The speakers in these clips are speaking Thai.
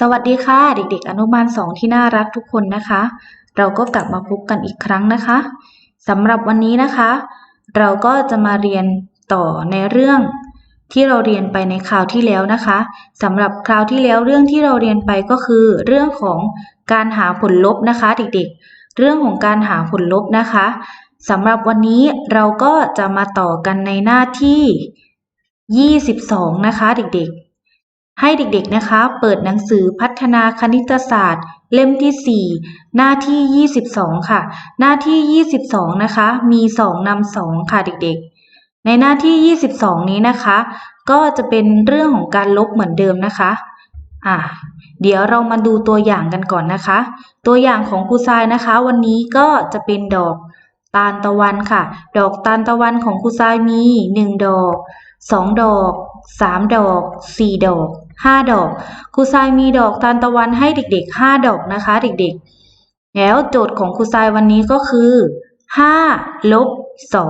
สวัสดีค่ะ เด็กๆ อนุบาลสองที่น่ารักทุกคนนะคะ เราก็กลับมาพบกันอีกครั้งนะคะสำหรับวันนี้นะคะ เราก็จะมาเรียนต่อในเรื่อง ที่เราเรียนไปในคราวที่แล้วนะคะสำหรับคราวที่แล้วเรื่องที่เราเรียนไปก็คือ เรื่องของการหาผลลบนะคะ เด็กๆ เรื่องของการหาผลลบนะคะสำหรับวันนี้เราก็จะมาต่อกันในหน้าที่ 22 นะคะ เด็กๆ ให้เด็กๆนะคะ เปิดหนังสือพัฒนาคณิตศาสตร์ เล่มที่ 4 หน้าที่ 22 ค่ะ หน้าที่ 22 นะคะ มี 2นำ2ค่ะเด็กๆ ในหน้าที่ 22 นี้นะคะ ก็จะเป็นเรื่องของการลบเหมือนเดิมนะคะอะเดี๋ยวเรามาดูตัวอย่างกันก่อนนะคะ ตัวอย่างของครูทรายนะคะ วันนี้ก็จะเป็นดอกตาลตะวันค่ะ ดอกตาลตะวันของครูทรายมี 1 ดอก 2 ดอก 3 ดอก 4 ดอก 5 ดอก ครูทรายมีดอกตาลตะวันให้เด็ก ๆ 5 ดอกนะคะ เด็กๆ แล้วโจทย์ของครูทรายวันนี้ก็คือ5ลบ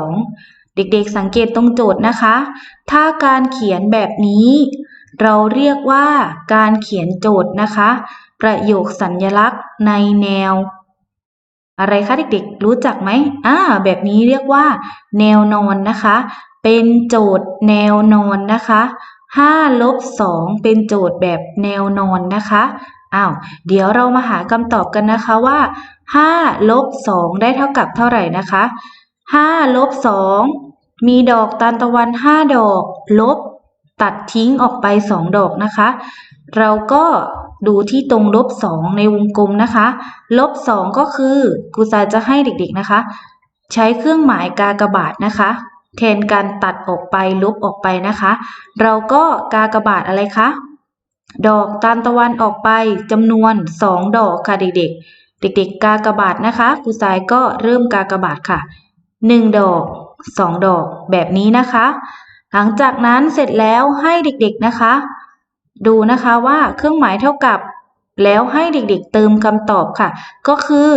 2เด็กๆ สังเกตตรงโจทย์นะคะ ถ้าการเขียนแบบนี้ เราเรียกว่าการเขียนโจทย์นะคะ ประโยคสัญญลักษณ์ในแนว อะไรคะเด็กๆ รู้จักไหมอ่าแบบนี้เรียกว่า แนวนอนนะคะ เป็นโจทย์แนวนอนนะคะ 5ลบ2เป็นโจทย์แบบแนวนอนนะคะอ้าวเดี๋ยวเรามาหาคำตอบกันนะคะว่า5ลบ2ได้เท่ากับเท่าไหร่นะคะ5ลบ2มีดอกตาลตะวัน 5 ดอก ลบ ตัดทิ้งออกไป 2 ดอกนะคะ เราก็ดูที่ตรงลบ 2 ในวงกลมนะคะ ลบ 2 ก็คือครูซาจะให้เด็กๆนะคะ ใช้เครื่องหมายกากบาทนะคะ แทนการตัดออกไปลบออกไปนะคะ เราก็กากบาทอะไรคะดอกตาลตะวันออกไปจำนวน 2 ดอกค่ะเด็กๆ เด็กๆ กากบาทนะคะครูสายก็เริ่มกากบาทค่ะ 1 ดอก 2 ดอกแบบนี้นะคะ หลังจากนั้นเสร็จแล้วให้เด็กๆนะคะ ดูนะคะว่าเครื่องหมายเท่ากับ แล้วให้เด็กๆเติมคำตอบค่ะ ก็คือ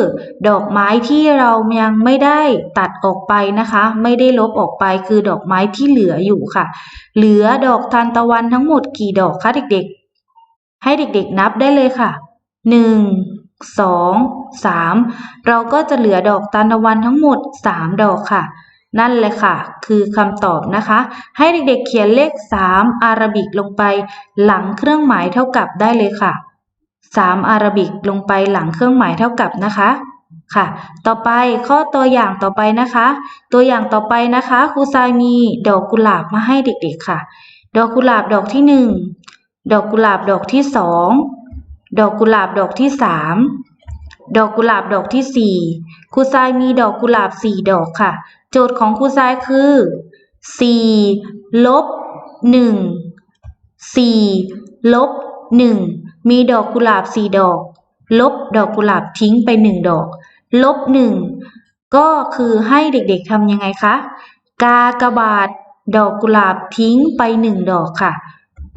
ดอกไม้ที่เรายังไม่ได้ตัดออกไปนะคะ ไม่ได้ลบออกไปคือดอกไม้ที่เหลืออยู่ค่ะ เหลือดอกทานตะวันทั้งหมดกี่ดอกคะเด็กๆ ให้เด็กๆนับได้เลยค่ะหนึ่งสองสามเราก็จะเหลือดอกทานตะวันทั้งหมดสามดอกค่ะ นั่นเลยค่ะ คือคำตอบนะคะ ให้เด็กๆเขียนเลขสามอาราบิกลงไป หลังเครื่องหมายเท่ากับได้เลยค่ะ 3อาราบิกลงไปหลังเครื่องหมายเท่ากับนะคะค่ะ ต่อไปข้อตัวอย่างต่อไปนะคะ ตัวอย่างต่อไปนะคะครูทรายมีดอกกุหลาบมาให้เด็กๆค่ะ ดอกกุหลาบดอกที่หนึ่งดอกกุหลาบดอกที่สองดอกกุหลาบดอกที่สามดอกกุหลาบดอกที่สี่ครูทรายมีดอกกุหลาบสี่ดอกค่ะ โจทย์ของครูทรายคือสี่ลบหนึ่งสี่ลบหนึ่ง มีดอกกุหลาบสี่ดอก ลบดอกกุหลาบทิ้งไปหนึ่งดอก ลบหนึ่งก็คือให้เด็กๆทำยังไงคะ กากบาทดอกกุหลาบทิ้งไปหนึ่งดอกค่ะ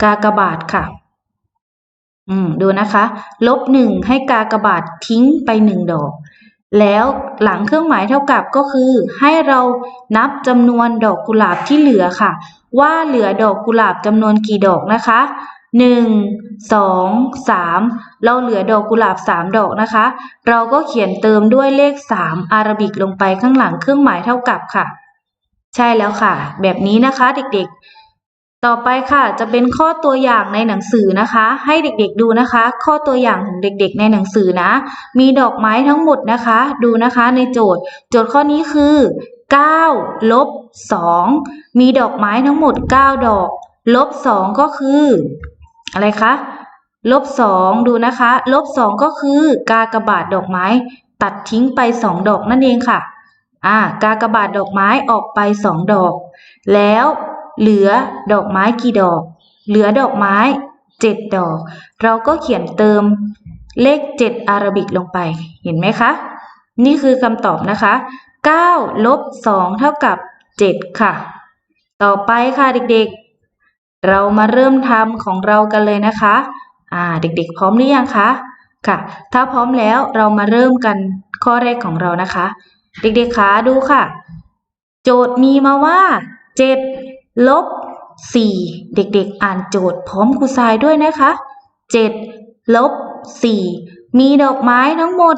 กากบาทค่ะ อืมดูนะคะ ลบหนึ่งให้กากบาททิ้งไปหนึ่งดอก แล้วหลังเครื่องหมายเท่ากับก็คือ ให้เรานับจำนวนดอกกุหลาบที่เหลือค่ะ ว่าเหลือดอกกุหลาบจำนวนกี่ดอกนะคะ หนึ่งสองสามเราเหลือดอกกุหลาบสามดอกนะคะ เราก็เขียนเติมด้วยเลขสามอาราบิกลงไปข้างหลังเครื่องหมายเท่ากับค่ะ ใช่แล้วค่ะ แบบนี้นะคะเด็กๆ ต่อไปค่ะจะเป็นข้อตัวอย่างในหนังสือนะคะ ให้เด็กๆดูนะคะ ข้อตัวอย่างของเด็กๆ ในหนังสือนะ มีดอกไม้ทั้งหมดนะคะ ดูนะคะในโจทย์ โจทย์ข้อนี้คือ9ลบ2มีดอกไม้ทั้งหมด 9 ดอก ลบ 2 ก็คือ อะไรคะลบสองดูนะคะลบสองก็คือกากบาทดอกไม้ ตัดทิ้งไปสองดอกนั่นเองค่ะอ่ากากบาทดอกไม้ออกไปสองดอก แล้วเหลือดอกไม้กี่ดอก เหลือดอกไม้เจ็ดดอก เราก็เขียนเติมเลขเจ็ดอารบิกลงไปเห็นไหมคะ นี่คือคำตอบนะคะเก้าลบสองเท่ากับเจ็ดค่ะ ต่อไปค่ะเด็กๆ เรามาเริ่มทำของเรากันเลยนะคะ อ่า เด็กๆ พร้อมหรือยังคะ ค่ะ ถ้าพร้อมแล้วเรามาเริ่มกันข้อแรกของเรานะคะ เด็กๆคะดูค่ะ โจทย์มีมาว่า7ลบ4เด็กๆ อ่านโจทย์พร้อมครูทรายด้วยนะคะ7ลบสี่มีดอกไม้ทั้งหมด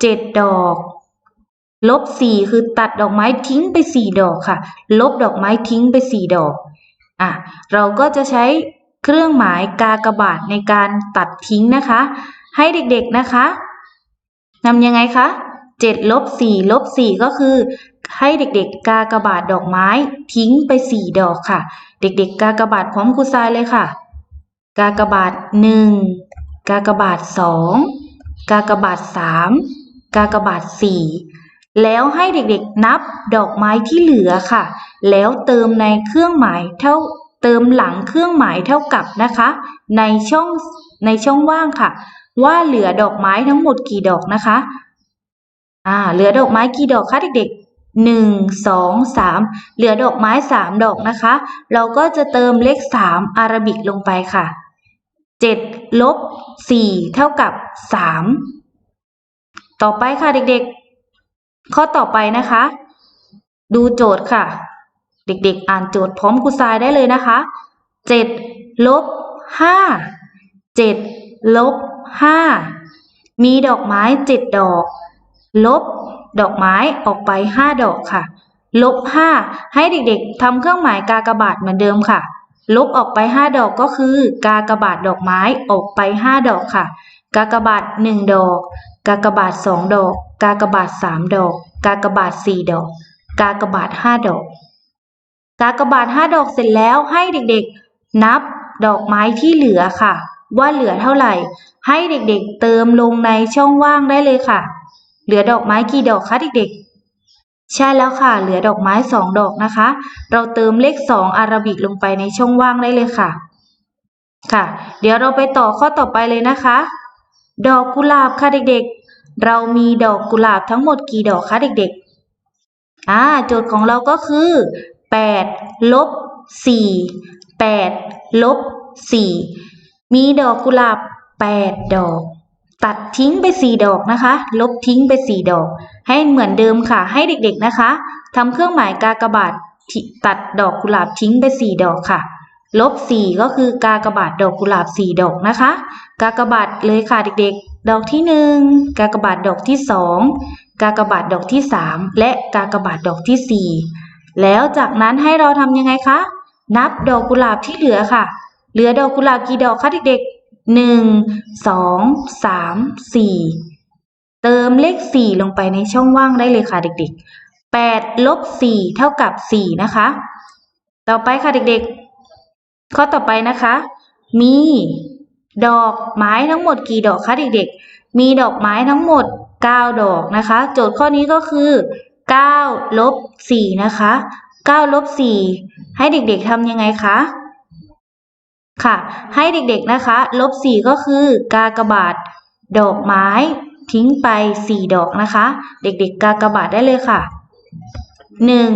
เจ็ดดอกลบสี่คือตัดดอกไม้ทิ้งไปสี่ดอกค่ะ ลบดอกไม้ทิ้งไปสี่ดอก อะเราก็จะใช้เครื่องหมายกากบาทในการตัดทิ้งนะคะ ให้เด็กๆนะคะทำยังไงคะเจ็ดลบสี่ลบสี่ก็คือ ให้เด็กๆ กากบาทดอกไม้ทิ้งไปสี่ดอกค่ะ เด็กๆ กากบาทพร้อมครูทรายเลยค่ะ กากบาทหนึ่งกากบาทสองกากบาทสามกากบาทสี่ แล้วให้เด็กๆนับดอกไม้ที่เหลือค่ะ แล้วเติมในเครื่องหมายเท่าเติมหลังเครื่องหมายเท่ากับนะคะ ในช่องในช่องว่างค่ะ ว่าเหลือดอกไม้ทั้งหมดกี่ดอกนะคะ อ่า เหลือดอกไม้กี่ดอกคะเด็กๆหนึ่งสองสามเหลือดอกไม้สามดอกนะคะ เราก็จะเติมเลขสามอารบิกลงไปค่ะเจ็ดลบสี่เท่ากับสามต่อไปค่ะเด็กๆ ข้อต่อไปนะคะ ดูโจทย์ค่ะ เด็กๆ อ่านโจทย์พร้อมครูทรายได้เลยนะคะเจ็ดลบห้าเจ็ดลบห้ามีดอกไม้เจ็ดดอก ลบดอกไม้ออกไปห้าดอกค่ะ ลบห้าให้เด็กๆทำเครื่องหมายกากบาทเหมือนเดิมค่ะ ลบออกไปห้าดอกก็คือกากบาทดอกไม้ออกไปห้าดอกค่ะ กากบาทหนึ่งดอก กากบาทสองดอก กากบาทสามดอก กากบาทสี่ดอก กากบาทห้าดอก กากบาทห้าดอกเสร็จแล้วให้เด็กๆ นับดอกไม้ที่เหลือค่ะ ว่าเหลือเท่าไหร่ ให้เด็กๆ เติมลงในช่องว่างได้เลยค่ะ เหลือดอกไม้กี่ดอกคะเด็กๆใช่แล้วค่ะ เหลือดอกไม้สองดอกนะคะ เราเติมเลขสองอาราบิกลงไปในช่องว่างได้เลยค่ะ ค่ะ เดี๋ยวเราไปต่อข้อต่อไปเลยนะคะ ดอกกุหลาบค่ะเด็กๆ เรามีดอกกุหลาบทั้งหมดกี่ดอกคะเด็กๆ อ่า โจทย์ของเราก็คือแปดลบสี่แปดลบสี่มีดอกกุหลาบแปดดอก ตัดทิ้งไปสี่ดอกนะคะ ลบทิ้งไปสี่ดอก ให้เหมือนเดิมค่ะ ให้เด็กๆนะคะทำเครื่องหมายกากบาทตัดดอกกุหลาบทิ้งไปสี่ดอกค่ะ ลบสี่ก็คือกากบาทดอกกุหลาบสี่ดอกนะคะ กากบาทเลยค่ะเด็กๆ ดอกที่หนึ่งกากบาทดอกที่สองกากบาทดอกที่สามและกากบาทดอกที่สี่แล้วจากนั้นให้เราทำยังไงคะ นับดอกกุหลาบที่เหลือค่ะ เหลือดอกกุหลาบกี่ดอกคะเด็กๆหนึ่งสองสามสี่เติมเลขสี่ลงไปในช่องว่างได้เลยค่ะเด็กๆแปดลบสี่เท่ากับสี่นะคะ ต่อไปค่ะเด็กๆ ข้อต่อไปนะคะ มี ดอกไม้ทั้งหมดกี่ดอกคะเด็กๆ มีดอกไม้ทั้งหมดเก้าดอกนะคะ โจทย์ข้อนี้ก็คือเก้าลบสี่นะคะเก้าลบสี่ให้เด็กๆทำยังไงคะค่ะ ให้เด็กๆนะคะลบสี่ก็คือกากบาท ดอกไม้ทิ้งไปสี่ดอกนะคะ เด็กๆ กากบาทได้เลยค่ะหนึ่ง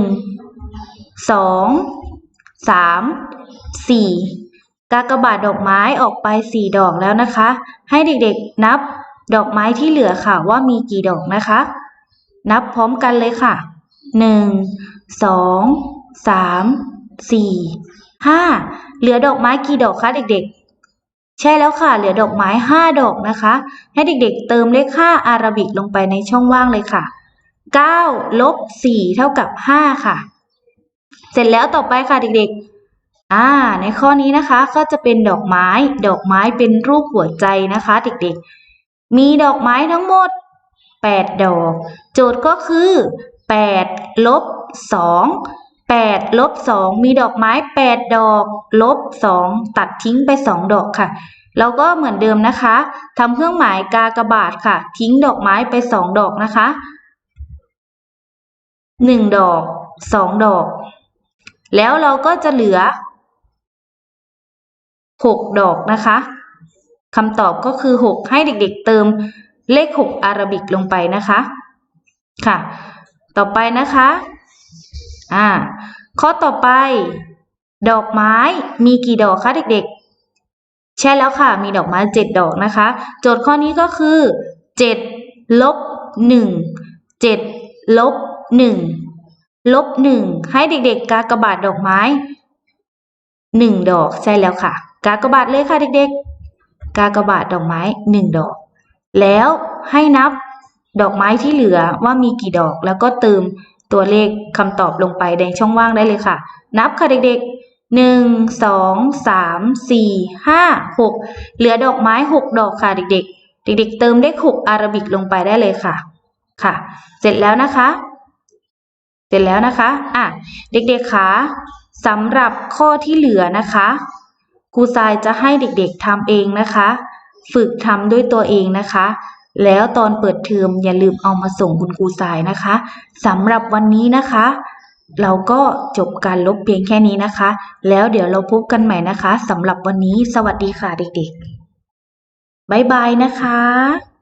สี่กากบาทดอกไม้ออกไปสี่ดอกแล้วนะคะ ให้เด็กๆนับดอกไม้ที่เหลือค่ะว่ามีกี่ดอกนะคะ นับพร้อมกันเลยค่ะหนึ่งสองสามสี่ห้าเหลือดอกไม้กี่ดอกคะเด็กๆ ใช่แล้วค่ะ เหลือดอกไม้ห้าดอกนะคะ ให้เด็กๆ เติมเลขห้าอาราบิกลงไปในช่องว่างเลยค่ะเก้าลบสี่เท่ากับห้าค่ะ เสร็จแล้วต่อไปค่ะเด็กๆ อ่าในข้อนี้นะคะก็จะเป็นดอกไม้ ดอกไม้เป็นรูปหัวใจนะคะ เด็กๆ มีดอกไม้ทั้งหมดแปดดอก โจทย์ก็คือแปดลบสองแปดลบสองมีดอกไม้แปดดอกลบสองตัดทิ้งไปสองดอกค่ะ แล้วก็เหมือนเดิมนะคะทำเครื่องหมายกากบาทค่ะ ทิ้งดอกไม้ไปสองดอกนะคะหนึ่งดอกสองดอก แล้วเราก็จะเหลือ หกดอกนะคะคำตอบก็คือหกให้เด็กๆเติมเลขหกอารบิกลงไปนะคะ ค่ะ ต่อไปนะคะ อ่า ข้อต่อไป ดอกไม้มีกี่ดอกคะเด็กๆ ใช่แล้วค่ะ มีดอกไม้เจ็ดดอกนะคะ โจทย์ข้อนี้ก็คือเจ็ดลบหนึ่งเจ็ดลบหนึ่งลบหนึ่งให้เด็กๆ กากบาทดอกไม้หนึ่งดอกใช่แล้วค่ะ กากบาทเลยค่ะเด็กๆ กากบาทดอกไม้หนึ่งดอก แล้วให้นับดอกไม้ที่เหลือว่ามีกี่ดอก แล้วก็เติมตัวเลขคำตอบลงไปในช่องว่างได้เลยค่ะ นับค่ะเด็กๆหนึ่งสองสามสี่ห้าหกเหลือดอกไม้หกดอกค่ะเด็กๆ เด็กๆ เติมเลขหกอาราบิกลงไปได้เลยค่ะ ค่ะ เสร็จแล้วนะคะ เสร็จแล้วนะคะ อะ เด็กๆคะสำหรับข้อที่เหลือนะคะ ครูทรายจะให้เด็กๆทำเองนะคะ ฝึกทำด้วยตัวเองนะคะ แล้วตอนเปิดเทอมอย่าลืมเอามาส่งคุณครูทรายนะคะสำหรับวันนี้นะคะ เราก็จบการลบเพียงแค่นี้นะคะ แล้วเดี๋ยวเราพบกันใหม่นะคะสำหรับวันนี้ สวัสดีค่ะเด็กๆบ๊ายบายนะคะ